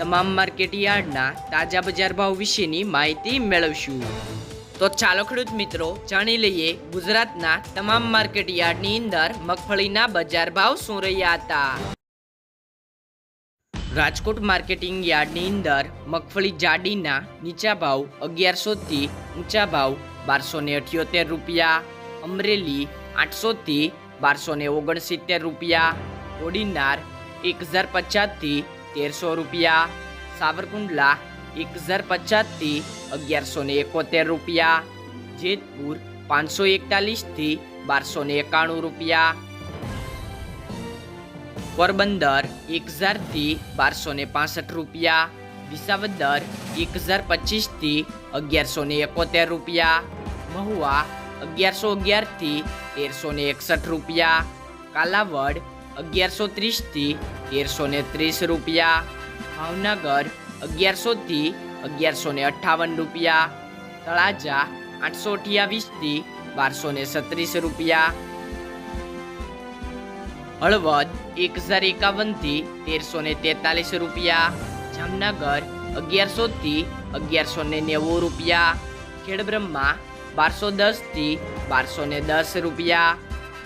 તમામ માર્કેટ યાર્ડના તાજા બજાર ભાવ વિશેની માહિતી મેળવશું. તો ચાલો ખેડૂત મિત્રો, જાણી લઈએ ગુજરાતના તમામ માર્કેટ યાર્ડની અંદર મગફળીના બજાર ભાવ શું રહ્યા હતા. રાજકોટ માર્કેટિંગ યાર્ડની અંદર મગફળી જાડીના નીચા ભાવ અગિયારસોથી ઊંચા ભાવ બારસો ને અઠ્યોતેર રૂપિયા, અમરેલી આઠસોથી બારસો ને ઓગણસિત્તેર રૂપિયા, ઓડિનાર એક હજાર પચાસથી તેરસો રૂપિયા, સાવરકુંડલા એક હજાર પચાસથી અગિયારસો ને એકોતેર રૂપિયા, જેતપુર પાંચસો એકતાલીસથી બારસો ને એકાણું રૂપિયા. પોરબંદર એક હજારથી બારસો ને પાસઠ રૂપિયા, વિસાવદર એક હજાર પચીસથી અગિયારસો ને એકોતેર રૂપિયા, મહુવા અગિયારસો અગિયારથી તેરસો ને એકસઠ રૂપિયા, કાલાવડ અગિયારસો ત્રીસથી તેરસો ને ત્રીસ રૂપિયા. ભાવનગર, અગિયારસોથી અગિયારસો ને અઠ્ઠાવન રૂપિયા. તળાજા, આઠસો અઠ્યાવીસથી બારસો ને છત્રીસ રૂપિયા. હળવદ એક હજાર એકાવનથી તેરસો ને તેતાલીસ રૂપિયા. જામનગર, અગિયારસોથી અગિયારસો ને નેવું રૂપિયા. ખેડબ્રહ્મા, બારસો દસથી બારસો ને દસ રૂપિયા.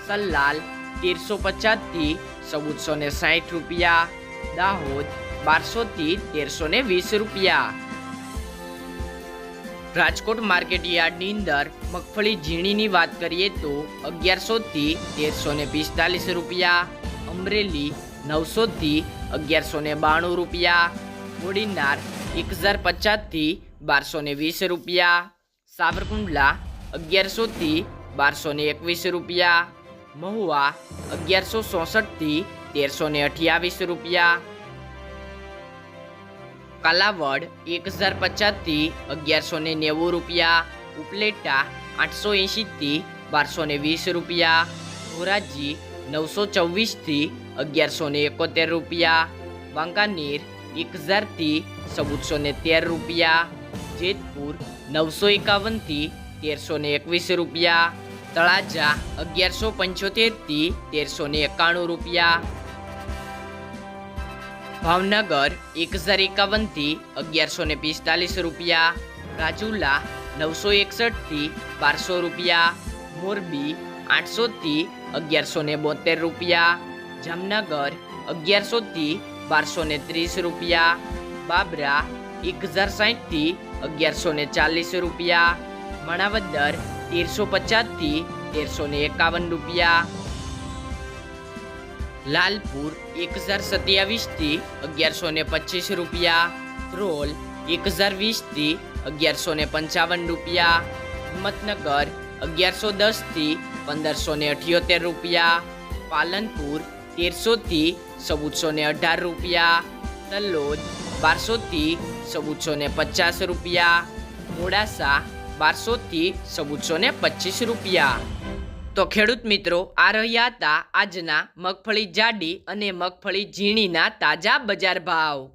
સલ્લાલ તેરસો પચાસથી ચૌદસો ને સાઠ રૂપિયા, દાહોદ બારસોથી તેરસો ને વીસ રૂપિયા. રાજકોટ માર્કેટ યાર્ડની અંદર મગફળી ઝીણીની વાત કરીએ તો અગિયારસોથી તેરસો ને પિસ્તાલીસ રૂપિયા, અમરેલી નવસોથી અગિયારસો ને બાણું રૂપિયા હોડીનાર એક હજાર પચાસથી બારસો ને વીસ રૂપિયા, સાવરકુંડલા અગિયારસોથી બારસો ને એકવીસ રૂપિયા મહુવા અગિયારસો ચોસઠથી તેરસો ને અઠ્યાવીસ રૂપિયા. કાલાવડ એક હજાર પચાસથી અગિયારસો ને નેવું રૂપિયા. ઉપલેટા આઠસો એંશીથી બારસો ને વીસ રૂપિયા. ધોરાજી નવસો ચોવીસથી અગિયારસો ને એકોતેર રૂપિયા. વાંકાનેર એક હજારથી ચૌદસો ને તેર રૂપિયા. જેતપુર નવસો એકાવનથી તેરસો ને એકવીસ રૂપિયા. તળાજા અગિયારસો પંચોતેરથી તેરસો ને એકાણું રૂપિયા. ભાવનગર એક હજાર એકાવનથી અગિયારસો ને પિસ્તાલીસ રૂપિયા. રાજુલા નવસો એકસઠથી બારસો રૂપિયા. મોરબી આઠસોથી અગિયારસો ને બોતેર રૂપિયા. જામનગર અગિયારસોથી બારસો ને ત્રીસ રૂપિયા. બાબરા એક હજાર સાહીઠથી અગિયારસો ને ચાલીસ રૂપિયા. માણાવદર તેરસો પચાસથી તેરસો ને એકાવન રૂપિયા. લાલપુર એક હજાર સત્યાવીસથી અગિયારસો ને પચીસ રૂપિયા. રોલ એક હજાર વીસથી અગિયારસો ને પંચાવન રૂપિયા. હિંમતનગર અગિયારસો દસથી પંદરસો ને અઠ્યોતેર રૂપિયા. પાલનપુર તેરસોથી ચૌદસો ને અઢાર રૂપિયા. તલોદ બારસોથી ચૌદસો ને પચાસ રૂપિયા. મોડાસા બારસોથી ચૌદસો ને પચીસ રૂપિયા. તો ખેડૂત મિત્રો, આ રહ્યા હતા આજના મગફળી જાડી અને મગફળી ઝીણીના તાજા બજાર ભાવ.